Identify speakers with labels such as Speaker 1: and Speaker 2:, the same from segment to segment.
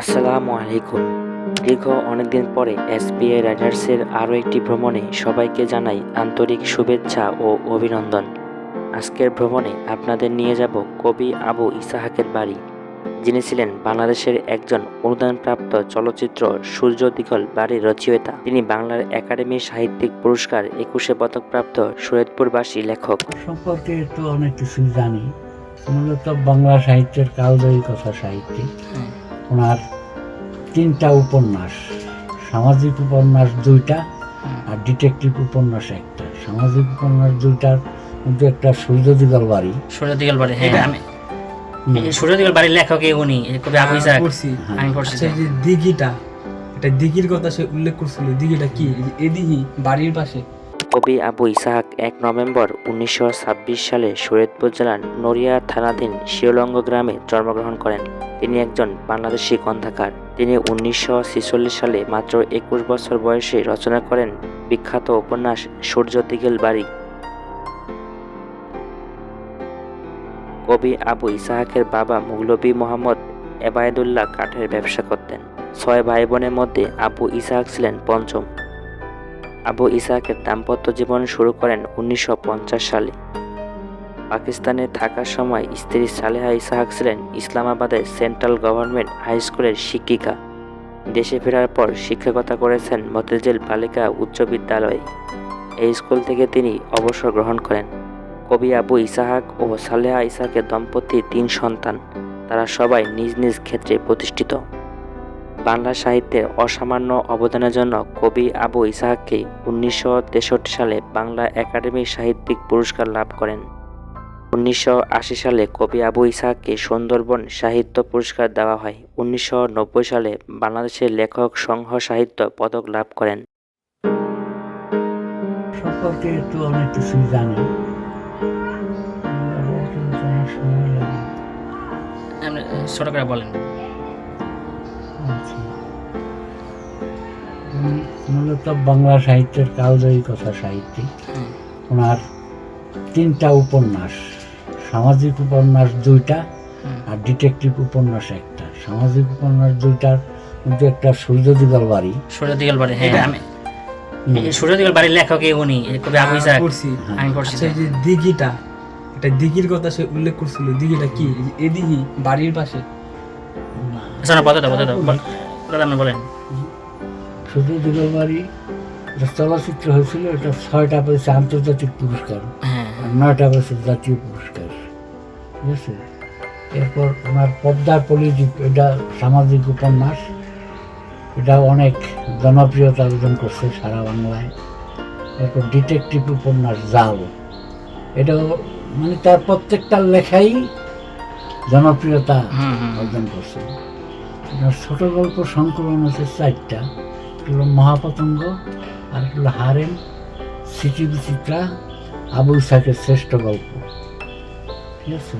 Speaker 1: আসসালামু আলাইকুম। দীর্ঘ অনেকদিন পরে এসবিআই রাইডার্সের আরও একটি ভ্রমণে সবাইকে জানাই আন্তরিক শুভেচ্ছা ও অভিনন্দন। আজকের ভ্রমণে আপনাদের নিয়ে যাব কবি আবু ইসাহাকের বাড়ি যিনি ছিলেন বাংলাদেশের একজন অনুদানপ্রাপ্ত চলচ্চিত্র সূর্য দিগল বাড়ির রচয়িতা। তিনি বাংলার একাডেমি সাহিত্যিক পুরস্কার একুশে পদকপ্রাপ্ত সৈয়দপুরবাসী লেখক।
Speaker 2: সম্পর্কে তো অনেক কিছু জানি। মূলত বাংলা সাহিত্যের কালজয়ী কথা সাহিত্যিক। ওনার তিনটা উপন্যাস সামাজিক উপন্যাস দুইটা আর ডিটেকটিভ উপন্যাস একটা। সামাজিক উপন্যাস দুইটার মধ্যে একটা সূর্য দিগল বাড়ি।
Speaker 3: সূর্য দিগল বাড়ি হ্যাঁ আমি
Speaker 2: হুম,
Speaker 3: সূর্য দিগল বাড়ির লেখক উনি কবি আবু ইসাক।
Speaker 4: পড়ছি।
Speaker 3: আমি পড়ছি
Speaker 4: আচ্ছা যে দিঘিটা এটা দিঘির কথা সে উল্লেখ করছিল দিঘিটা কি? এই যে এ দিঘি বাড়ির পাশে।
Speaker 1: কবি আবু ইসাহাক এক নভেম্বর উনিশশো ছাব্বিশ সালে শরীয়তপুর জেলার নড়িয়া থানাধীন শিওলঙ্গ গ্রামে জন্মগ্রহণ করেন। তিনি একজন বাংলাদেশি গ্রন্থাকার। তিনি উনিশশো ছেচল্লিশ সালে মাত্র একুশ বছর বয়সে রচনা করেন বিখ্যাত উপন্যাস সূর্য দিগেল বাড়ি। কবি আবু ইসাহাকের বাবা মুগলবী মোহাম্মদ এবায়দুল্লাহ কাঠের ব্যবসা করতেন। ছয় ভাই বোনের মধ্যে আবু ইসাহাক ছিলেন পঞ্চম। আবু ইসাহাকের দাম্পত্য জীবন শুরু করেন উনিশশো পঞ্চাশ সালে। পাকিস্তানে থাকার সময় স্ত্রী সালেহা ইসাহাক ছিলেন ইসলামাবাদের সেন্ট্রাল গভর্নমেন্ট হাই স্কুলের শিক্ষিকা। দেশে ফেরার পর শিক্ষকতা করেছেন মতিঝিল বালিকা উচ্চ বিদ্যালয়ে। এই স্কুল থেকে তিনি অবসর গ্রহণ করেন। কবি আবু ইসাহাক ও সালেহা ইসাহাকের দম্পতির তিন সন্তান। তারা সবাই নিজ নিজ ক্ষেত্রে প্রতিষ্ঠিত। বাংলা সাহিত্যের অসামান্য অবদানের জন্য কবি আবু ইসাহাককে উনিশশো তেষট্টি সালে বাংলা একাডেমি সাহিত্যিক পুরস্কার লাভ করেন। উনিশশো আশি সালে কবি আবু ইসাহাককে সুন্দরবন সাহিত্য পুরস্কার দেওয়া হয়। উনিশশো নব্বই সালে বাংলাদেশের লেখক সংঘ সাহিত্য পদক লাভ করেন।
Speaker 2: সম্পর্কে তো অনেক কিছুই জানি
Speaker 3: ছোট করে বলেন।
Speaker 2: মূলত বাংলা সাহিত্যের কালজয়ী কথা সাহিত্যিক। ওনার তিনটা উপন্যাস সামাজিক উপন্যাস দুইটা। আর ডিটেকটিভ উপন্যাস একটা। সামাজিক উপন্যাস দুইটার মধ্যে একটা সূর্য দিগল বাড়ি।
Speaker 3: সূর্য দিগল বাড়ি হ্যাঁ। আমি
Speaker 2: হুম,
Speaker 3: সূর্য দিগল বাড়ির লেখক উনি কবি আবু ইসাক। আমি পড়ছি
Speaker 4: আচ্ছা যে দিঘিটা এটা দিঘির কথা সে উল্লেখ করছিল। দিঘিটা কি? এই যে এ দিঘি বাড়ির পাশে।
Speaker 3: আচ্ছা না পদটা পদটা দাদা আপনি বলেন।
Speaker 2: সূর্য দিগল বাড়ি চলচ্চিত্র হয়েছিল এটা ছয়টা পেয়েছে আন্তর্জাতিক পুরস্কার।
Speaker 3: হ্যাঁ।
Speaker 2: নয়টা পেয়েছে জাতীয় পুরস্কার। ঠিক আছে? এরপর ওনার পদ্মার পলিটিক এটা সামাজিক উপন্যাস। এটা অনেক জনপ্রিয়তা অর্জন করছে সারা বাংলায়। এরপর ডিটেকটিভ উপন্যাস জাল। এটাও মানে তার প্রত্যেকটা লেখাই জনপ্রিয়তা অর্জন করছে। এটার ছোট গল্প সংকলন হচ্ছে চারটা। হলো মহাপতঙ্গ আর হলো হারেম স্মৃতি বিচিত্রা আবুল সাকের শ্রেষ্ঠ গল্প। ঠিক আছে?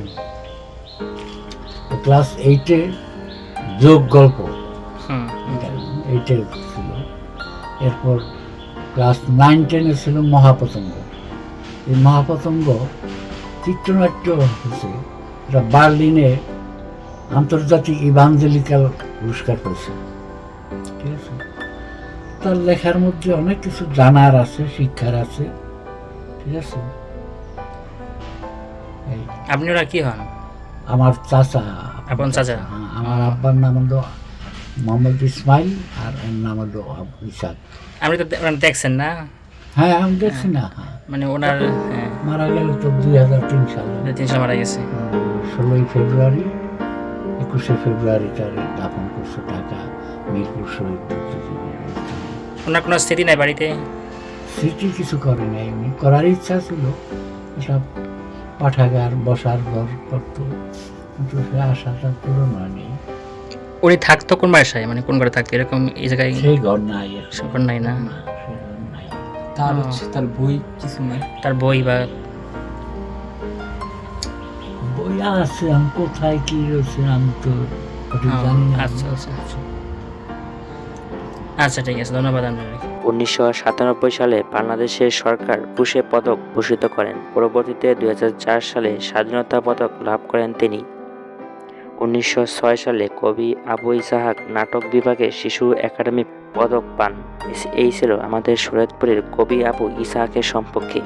Speaker 2: ক্লাস এইটে যোগ গল্প। এইটে ছিল। এরপর ক্লাস নাইন টেনে ছিল মহাপতঙ্গ। এই মহাপতঙ্গ চিত্রনাট্য হচ্ছে। এটা বার্লিনে আন্তর্জাতিক ইভাঞ্জেলিক্যাল পুরস্কার পেয়েছে। ঠিক আছে? তার লেখার মধ্যে অনেক কিছু জানার আছে শিক্ষার আছে। ঠিক আছে? এই
Speaker 3: আপনি ওরা কি হন?
Speaker 2: আমার চাচা।
Speaker 3: আপন চাচা?
Speaker 2: হ্যাঁ, আমার আব্বার নাম হলো মোহাম্মদ ইসমাইল আর এর নাম হলো ইসাক।
Speaker 3: আপনি তো ওনার দেখছেন না?
Speaker 2: হ্যাঁ আমি দেখছি না। হ্যাঁ।
Speaker 3: মানে ওনার হ্যাঁ।
Speaker 2: মারা গেল তো দুই হাজার তিন সালে।
Speaker 3: তিন তিনশো মারা গেছে।
Speaker 2: ষোলোই ফেব্রুয়ারি। একুশে ফেব্রুয়ারি তার দাফন করছে ঢাকা মিরপুর শহীদ
Speaker 3: ওনার কোনো স্মৃতি নাই বাড়িতে?
Speaker 2: স্মৃতি কিছু করে নাই উনি করার ইচ্ছা ছিল। একটা পাঠাগার বসার ঘর করতো কিন্তু সে আশাটা পূরণ হয়নি।
Speaker 3: উনি থাকতো কোন বাসায়? মানে কোন ঘরে থাকতো? এরকম এই জায়গায়
Speaker 2: সেই ঘর নাই
Speaker 3: ঘর নাই না?
Speaker 4: তার হচ্ছে তার বই কিছু নাই।
Speaker 3: তার বই বা
Speaker 2: বই আছে আমি কোথায় কি রয়েছে তো না
Speaker 3: আচ্ছা আচ্ছা আচ্ছা ঠিক আছে, ধন্যবাদ
Speaker 1: উনিশশো সাতানব্বই সালে বাংলাদেশের সরকার কুশে পদক ভূষিত করেন। পরবর্তীতে দু হাজার চার সালে স্বাধীনতা পদক লাভ করেন তিনি। উনিশশো ছয় সালে কবি আবু ইসাহাক নাটক বিভাগে শিশু একাডেমি পদক পান। এই ছিল আমাদের শরীয়তপুরের কবি আবু ইসাহাকের সম্পর্কে।